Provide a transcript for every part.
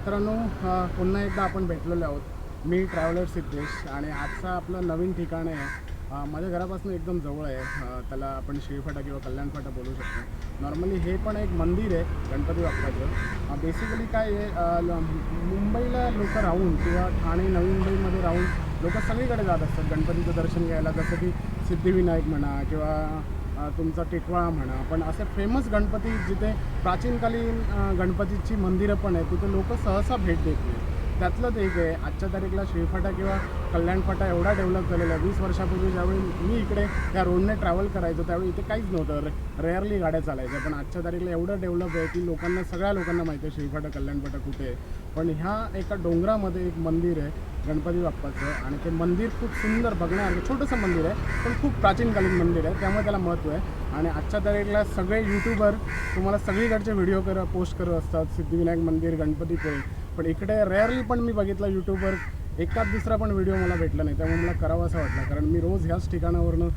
मित्रांनो पुन्हा एकदा आपण भेटलेलो आहोत. मी ट्रॅव्हलर सिद्धेश आणि आजचा आपलं नवीन ठिकाण आहे. माझ्या घरापासून एकदम जवळ आहे. त्याला आपण शिळफाटा किंवा कल्याणफाटा बोलू शकतो. नॉर्मली हे पण एक मंदिर आहे गणपती बाप्पाचं. बेसिकली काय आहे ल- मुंबईला लोक राहून किंवा ठाणे नवी मुंबईमध्ये राहून लोक सगळीकडे जात असतात. गणपतीचं दर्शन घ्यायला जसं की सिद्धिविनायक म्हणा किंवा तुमचा टिटवाळा म्हणा पण असे फेमस गणपती जिथे प्राचीनकालीन गणपतीची मंदिरं पण आहेत तिथे लोक सहसा भेट देत नाही त्यातलंच एक आहे आजच्या तारीखला श्रीफाटा किंवा कल्याणफाटा एवढा डेव्हलप झालेला आहे. वीस वर्षापूर्वी ज्यावेळी मी इकडे त्या रोडने ट्रॅव्हल करायचो त्यावेळी इथे काहीच नव्हतं. रे रेअरली गाड्या चालायच्या पण आजच्या तारीखला एवढं डेव्हलप आहे की लोकांना सगळ्या लोकांना माहिती आहे श्रीफाटा कल्याणफाटा कुठे आहे. पण ह्या एका डोंगरामध्ये एक मंदिर आहे गणपती बाप्पाचं. आणि ते मंदिर खूप सुंदर बघण्यासारखं छोटंसं मंदिर आहे पण खूप प्राचीनकालीन मंदिर आहे त्यामुळे त्याला महत्त्व आहे. आणि आजच्या तारीखला सगळे यूट्यूबर तुम्हाला सगळीकडचे व्हिडिओ कर पोस्ट करत असतात सिद्धिविनायक मंदिर गणपतीपुळे पण इकडे रेअरली पण मी बघितलं यूट्यूबवर एकाच दुसरा पण व्हिडिओ मला भेटला नाही त्यामुळे मला करावा असं वाटलं. कारण मी रोज ह्याच ठिकाणावरनं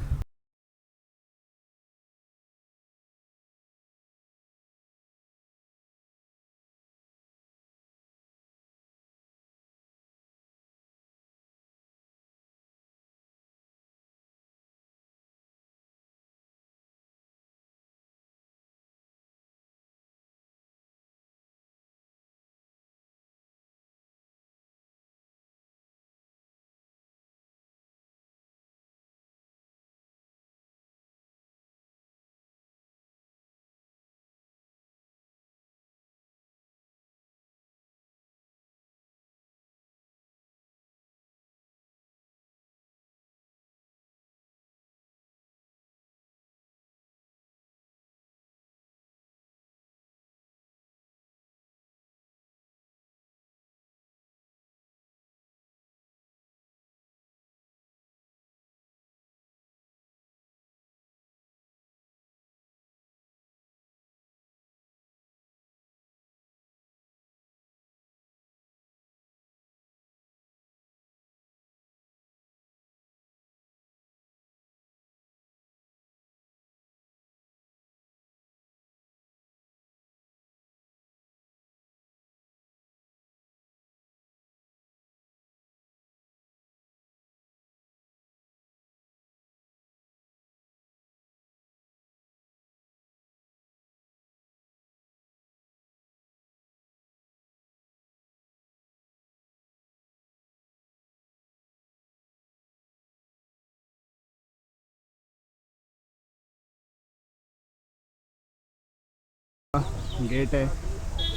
गेट आहे.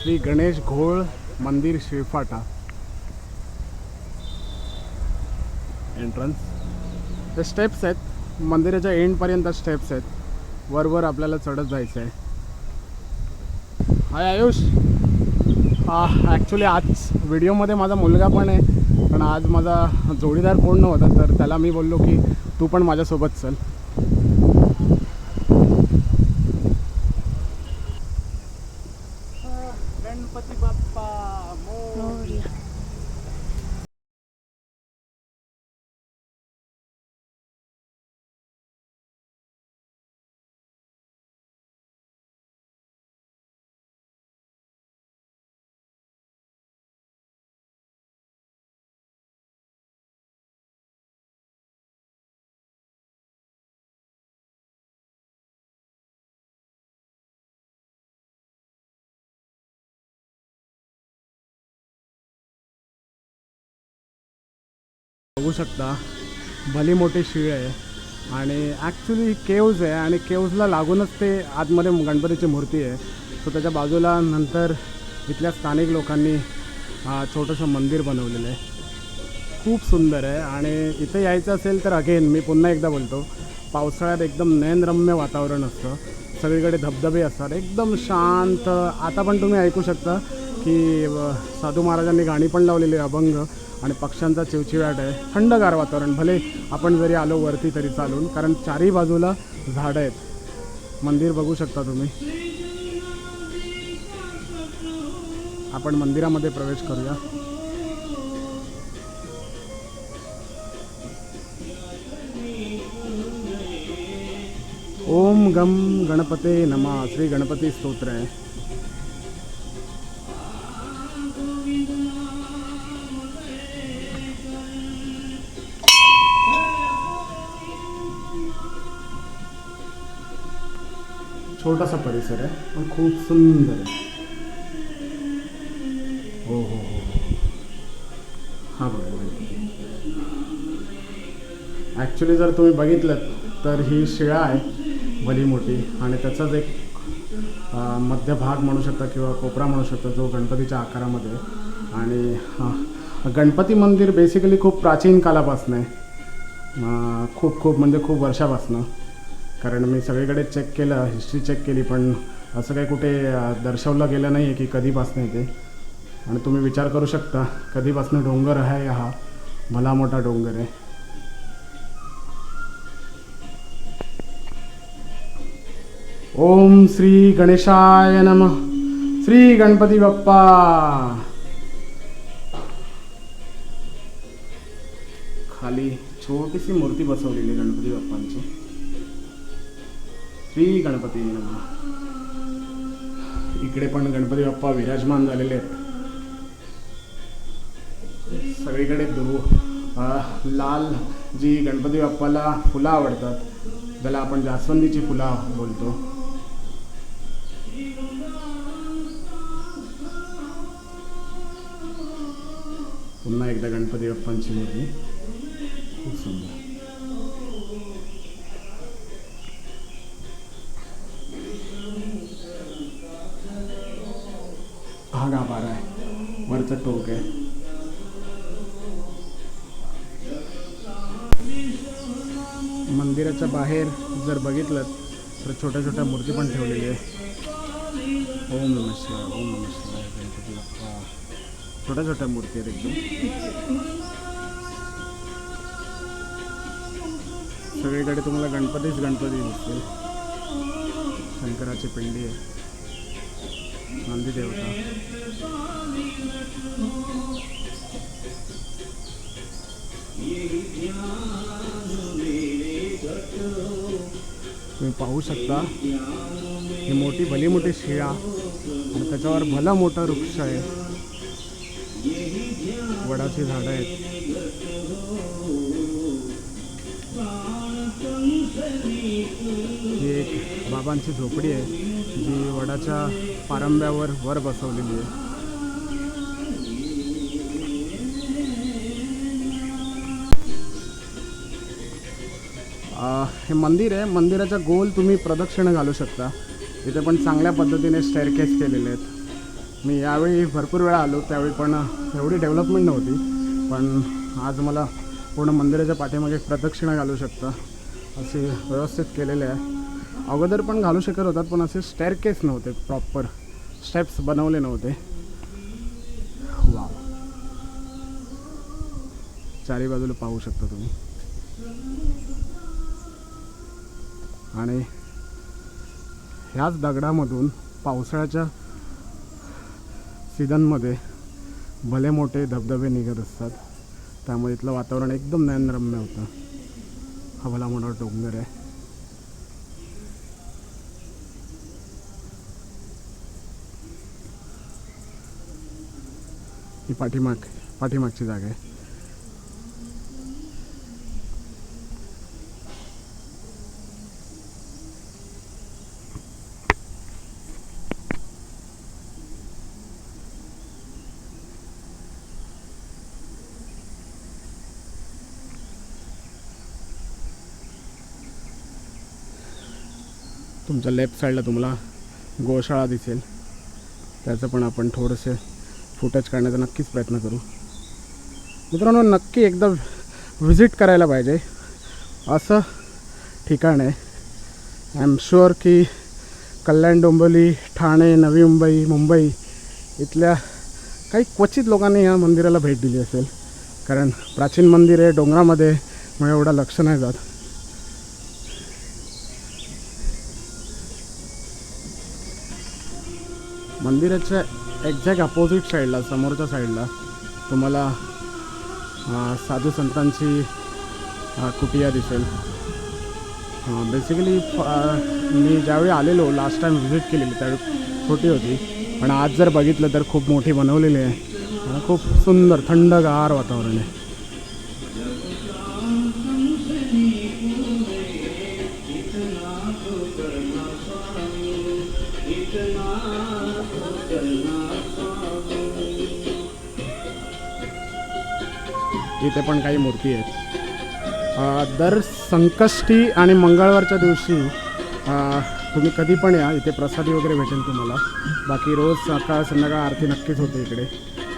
श्री गणेश घोळ मंदिर शिवफाटा एंट्रन्स ते स्टेप्स आहेत. मंदिराच्या एंडपर्यंत स्टेप्स आहेत. वरवर आपल्याला चढत जायचं आहे. हाय आयुष. Ah, हा ॲक्च्युली आज व्हिडिओमध्ये माझा मुलगा पण आहे. पण आज माझा जोडीदार कोण नव्हता तर त्याला मी बोललो की तू पण माझ्यासोबत चल. बघू शकता. भली मोठी शिळ आहे. आणि ॲक्च्युली केव्ज आहे आणि केव्जला लागूनच ते आतमध्ये गणपतीची मूर्ती आहे. सो त्याच्या बाजूला नंतर इथल्या स्थानिक लोकांनी छोटंसं मंदिर बनवलेलं आहे. खूप सुंदर आहे आणि इथे यायचं असेल तर अगेन मी पुन्हा एकदा बोलतो पावसाळ्यात एकदम नयनरम्य वातावरण असतं. सगळीकडे धबधबे असतात. एकदम शांत. आता पण तुम्ही ऐकू शकता की साधू महाराजांनी गाणी पण लावलेली आहे अभंग. आणि पक्ष्यांचा चिवचिवाट आहे. थंडगार वातावरण भले आपण जरी आलो वरती तरी चालून कारण चारही बाजूला झाडं आहेत. मंदिर बघू शकता तुम्ही. आपण मंदिरामध्ये प्रवेश करूया. ओम गम गणपते नमा. श्री गणपती स्तोत्र आहे. छोटासा परिसर आहे पण खूप सुंदर आहे. हो हो हो हो. हा बघा ॲक्च्युली जर तुम्ही बघितलं तर ही शिळा आहे भली मोठी आणि त्याचाच एक मध्य मध्यभाग म्हणू शकता किंवा कोपरा म्हणू शकता जो गणपतीच्या आकारामध्ये आणि गणपती मंदिर बेसिकली खूप प्राचीन कालापासून आहे. खूप खूप म्हणजे खूप वर्षापासून. कारण मी सगळीकडे चेक केलं हिस्ट्री चेक केली पण असं काही कुठे दर्शवलं गेलं नाही आहे की कधीपासून येते ते. आणि तुम्ही विचार करू शकता कधीपासून डोंगर आहे हा. भला मोठा डोंगर आहे. ओम श्री गणेशाय नम. श्री गणपती बाप्पा. खाली छोटीशी मूर्ती बसवलेली आहे गणपती बाप्पांची. श्री गणपती इकडे पण गणपती बाप्पा विराजमान झालेले आहेत. सगळीकडे दुरू. लाल जी गणपती बाप्पाला फुलं आवडतात ज्याला आपण जास्वंदीची फुलं बोलतो. पुन्हा एकदा गणपती बाप्पांची मूर्ती. खूप सुंदर. आहे टोक आहे. मंदिराच्या बाहेर जर बघितलं तर छोट्या छोट्या मूर्ती पण ठेवलेली आहे ओम नम शिवाय ओम नम शिवाय गणपती बाप्पा छोट्या छोट्या मूर्ती आहेत एकदम. सगळीकडे तुम्हाला गणपतीच गणपती दिसतील. शंकराची पिंडी आहे. नंदी देवता. तुम्ही पाहू शकता ही मोठी भली मोठी शिळा आणि त्याच्यावर भला मोठा वृक्ष आहे. वडाची झाडं आहेत. ही एक बाबांची झोपडी आहे जी वडाच्या पारंब्यावर वर बसवलेली आहे. हे मंदिर आहे. मंदिराचा गोल तुम्ही प्रदक्षिणा घालू शकता. इथे पण चांगल्या पद्धतीने स्टेअरकेस केलेले आहेत. मी यावेळी भरपूर वेळा आलो त्यावेळी पण एवढी डेव्हलपमेंट नव्हती. पण आज मला पूर्ण मंदिराच्या पाठीमागे प्रदक्षिणा घालू शकता असे व्यवस्थित केलेले आहे. अगोदर पण घालू शकत होतात पण असे स्टेअरकेस नव्हते प्रॉपर स्टेप्स बनवले नव्हते. वा चारी बाजूला पाहू शकता तुम्ही. आणि ह्याच दगडामधून पावसाळ्याच्या सीझनमध्ये भले मोठे धबधबे निघत असतात त्यामुळे इथलं वातावरण एकदम नयनरम्य होतं. हा भला मोठा डोंगर आहे ही पाठीमाग पाठीमागची जागा आहे. तुमच्या लेफ्ट साईडला तुम्हाला गोशाळा दिसेल. त्याचं पण आपण थोडंसं फुटेज काढण्याचा नक्कीच प्रयत्न करू. मित्रांनो नक्की एकदा व्हिजिट करायला पाहिजे. असं ठिकाण आहे. आय एम शुअर की कल्याण डोंबिवली ठाणे नवी मुंबई मुंबई इथल्या काही क्वचित लोकांनी या मंदिराला भेट दिली असेल. कारण प्राचीन मंदिर आहे डोंगरामध्ये मग एवढं लक्ष नाही जात. मंदिराच्या एक्झॅक्ट अपोजिट साईडला समोरच्या साईडला तुम्हाला साधू संतांची कुटिया दिसेल. बेसिकली मी ज्यावेळी आलेलो लास्ट टाईम व्हिजिट केलेली त्यावेळी छोटी होती. पण आज जर बघितलं तर खूप मोठी बनवलेली आहे. खूप सुंदर थंडगार वातावरण आहे. इथे पण काही मूर्ती आहेत. दर संकष्टी आणि मंगळवारच्या दिवशी तुम्ही कधी पण या इथे प्रसादी वगैरे भेटेल तुम्हाला. बाकी रोज सकाळ संध्याकाळ आरती नक्कीच होते इकडे.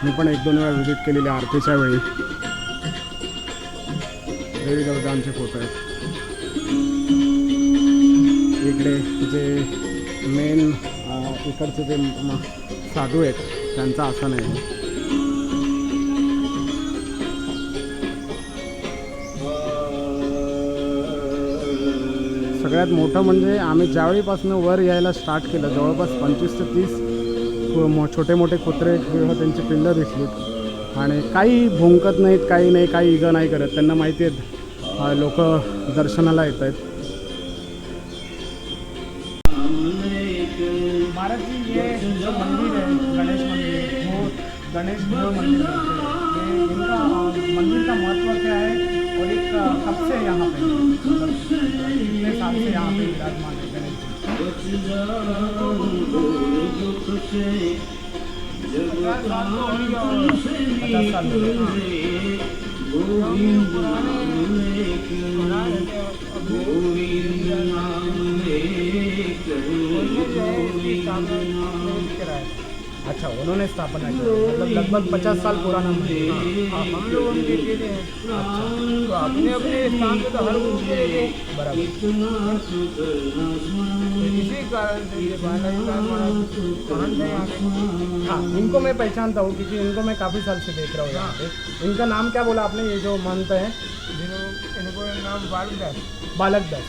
मी पण एक दोन वेळा व्हिजिट केलेली आरतीच्या वेळी. देवी देवतांचे फोटो आहेत. इकडे जे मेन इकडचे जे साधू आहेत त्यांचा आसन आहे. सगळ्यात मोठं म्हणजे आम्ही ज्यावेळीपासून वर यायला स्टार्ट केलं जवळपास पंचवीस ते तीस छोटे मोठे कुत्रे किंवा त्यांची पिल्लं दिसलीत आणि काही भुंकत नाहीत काही नाही काही इजा नाही करत त्यांना माहिती आहेत लोक दर्शनाला येत आहेत मंदिर गणेश मंदिर गणेश मंदिर मंदिर का महत्त्व क्या है और एक अ, कब से यहाँ पे कितने साल से यहाँ पे विराजमान है गणेश जी। अच्छा उन्होंने स्थापना की। मतलब लगभग पचास साल पुराना मंदिर। है। हम लोग उनके चेले हैं। तो अपने अपने स्थान पे तो हर बराबर। इसी कारण से ये बालाजी है हाँ इनको मैं पहचानता हूँ क्योंकि इनको मैं काफ़ी साल से देख रहा हूँ यहाँ पे। इनका नाम क्या बोला आपने? ये जो महंत है। इनको नाम बालदास बालक दास।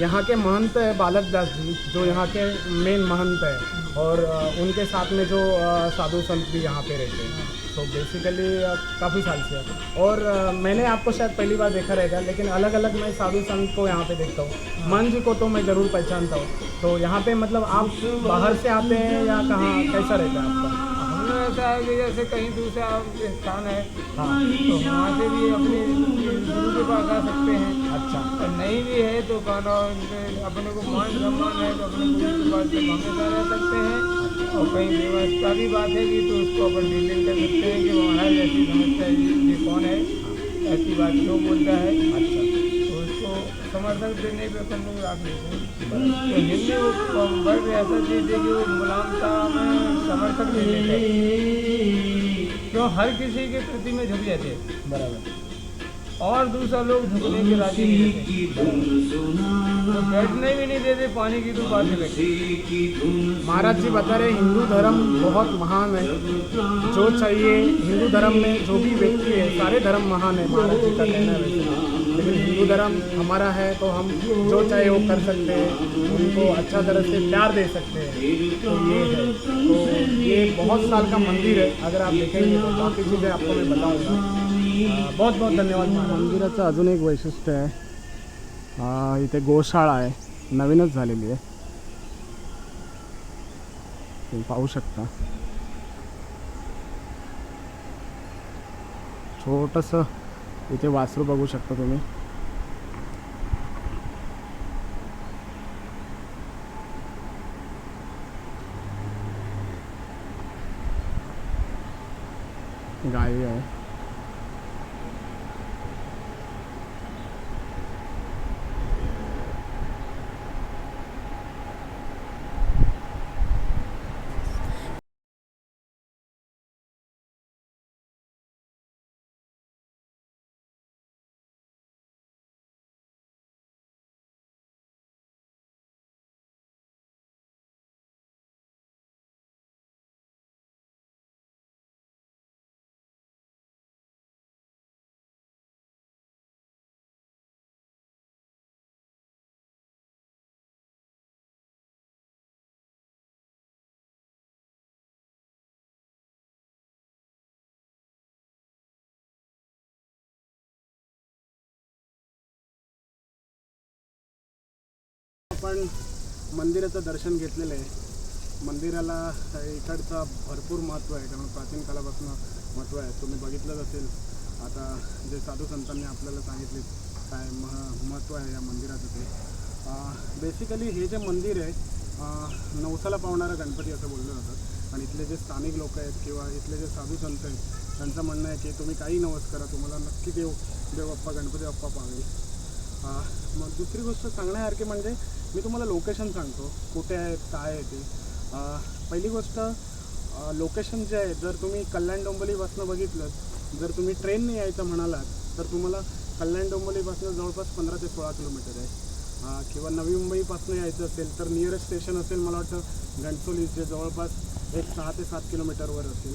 यहाँ के महंत है बालक दास जी जो यहाँ के मेन महंत है। और उनके साथ में जो साधु संत भी यहाँ पे रहते हैं। तो बेसिकली काफ़ी साल से और मैंने आपको शायद पहली बार देखा रहेगा, लेकिन अलग अलग मैं साधु संत को यहाँ पे देखता हूँ। मन को तो मैं ज़रूर पहचानता हूँ। तो यहाँ पे मतलब आप बाहर से आते हैं या कहाँ, कैसा रहता है आपका? लोग ऐसा है कि जैसे कहीं दूसरा स्थान है हाँ। तो वहाँ से भी अपने गुरु के पास आ सकते हैं। अच्छा। और नहीं भी है तो कहना अपने को मान सम्मान है तो अपने गुरु के पास हमेशा रह सकते हैं। और कहीं व्यवस्था की बात है कि तो उसको अपन डीलिंग कर सकते हैं कि महाराज ऐसी समस्या है ये कौन है? ऐसी बात क्यों बोलता है? अच्छा। समर्थन देने पे अपन लोग हैं। तो हिंदी वो ऐसा चीज़ है कि वो गुलामता में समर्थक दे देते हैं क्यों हर किसी के प्रति में झुक जाते बराबर। और दूसरा लोग झुकने के राज़ी नहीं रहते। तो बैठने भी नहीं देते पानी की तो बात ही। लगती महाराज जी बता रहे हिंदू धर्म बहुत महान है। जो चाहिए हिंदू धर्म में जो भी व्यक्ति है सारे धर्म महान है। महाराज जी का कहना है लेकिन हिंदू धर्म हमारा है तो हम जो चाहे वो कर सकते हैं उनको अच्छा तरह से प्यार दे सकते हैं। तो ये है। तो ये बहुत साल का मंदिर है अगर आप देखेंगे तो बाकी चीज़ें आपको मैं बताऊँगा। बहुत बहुत धन्यवाद मंदिराचं अजून एक वैशिष्ट्य आहे. इथे गोशाळा आहे. नवीनच झालेली आहे. तुम्ही पाहू शकता. छोटंसं इथे वासरू बघू शकता तुम्ही. गाई आहे. आपण मंदिराचं दर्शन घेतलेलं आहे. मंदिराला इकडचं भरपूर महत्त्व आहे. कारण प्राचीन काळापासून महत्त्व आहे. तुम्ही बघितलंच असेल. आता जे साधू संतांनी आपल्याला सांगितले काय मह महत्त्व आहे या मंदिराचं ते. बेसिकली हे जे मंदिर आहे नवसाला पावणारा गणपती असं बोललं जातं. आणि इथले जे स्थानिक लोक आहेत किंवा इथले जे साधू संत आहेत त्यांचं म्हणणं आहे की तुम्ही काही नवस करा तुम्हाला नक्की देव देव बाप्पा गणपती बाप्पा पावेल. मग दुसरी गोष्ट सांगण्यासारखी म्हणजे मी तुम्हाला लोकेशन सांगतो. कुठे आहे काय आहे ते. पहिली गोष्ट लोकेशन जे आहे जर तुम्ही कल्याण डोंबलीपासून बघितलं जर तुम्ही ट्रेनने यायचं म्हणालात तर तुम्हाला कल्याण डोंबिवलीपासून जवळपास पंधरा ते सोळा किलोमीटर आहे. किंवा नवी मुंबईपासून यायचं असेल तर नियरेस्ट स्टेशन असेल मला वाटतं घणसोली जे जवळपास एक सहा ते सात किलोमीटरवर असेल.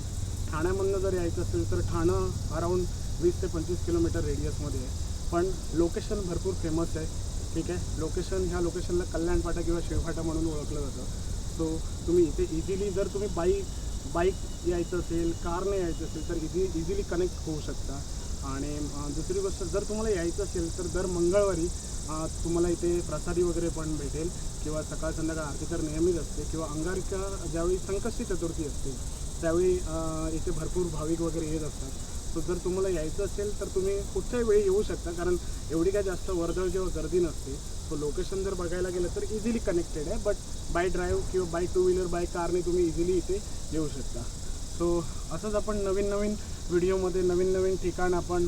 ठाण्यामधनं जर यायचं असेल तर ठाणं अराऊंड वीस ते पंचवीस किलोमीटर रेडियसमध्ये आहे. पण लोकेशन भरपूर फेमस आहे. ठीक आहे. लोकेशन ह्या लोकेशनला कल्याण फाटा किंवा शिवफाटा म्हणून ओळखलं जातं. सो तुम्ही इथे इझिली जर तुम्ही बाईक बाईक यायचं असेल कारने यायचं असेल तर इझी इझिली कनेक्ट होऊ शकता. आणि दुसरी गोष्ट जर तुम्हाला यायचं असेल तर दर मंगळवारी तुम्हाला इथे प्रसादी वगैरे पण भेटेल. किंवा सकाळ संध्याकाळ आरती तर नेहमीच असते. किंवा अंगारिका ज्यावेळी संकष्टी चतुर्थी असते त्यावेळी इथे भरपूर भाविक वगैरे येत असतात. सो जर तुम्हाला यायचं असेल तर तुम्ही कुठच्याही वेळी येऊ शकता. कारण एवढी काय जास्त वर्दळ किंवा गर्दी नसते. सो लोकेशन जर बघायला गेलं तर इझिली कनेक्टेड आहे. बट बाय ड्राईव्ह किंवा बाय टू व्हीलर बाय कारने तुम्ही इझिली इथे येऊ शकता. सो असंच आपण नवीन नवीन व्हिडिओमध्ये नवीन नवीन ठिकाण आपण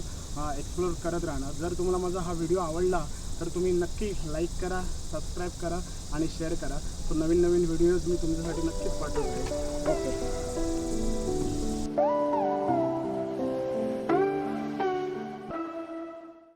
एक्सप्लोर करत राहणार. जर तुम्हाला माझा हा व्हिडिओ आवडला तर तुम्ही नक्की लाईक करा सबस्क्राईब करा आणि शेअर करा. सो नवीन नवीन व्हिडिओज मी तुमच्यासाठी नक्कीच पाठवतो. ओके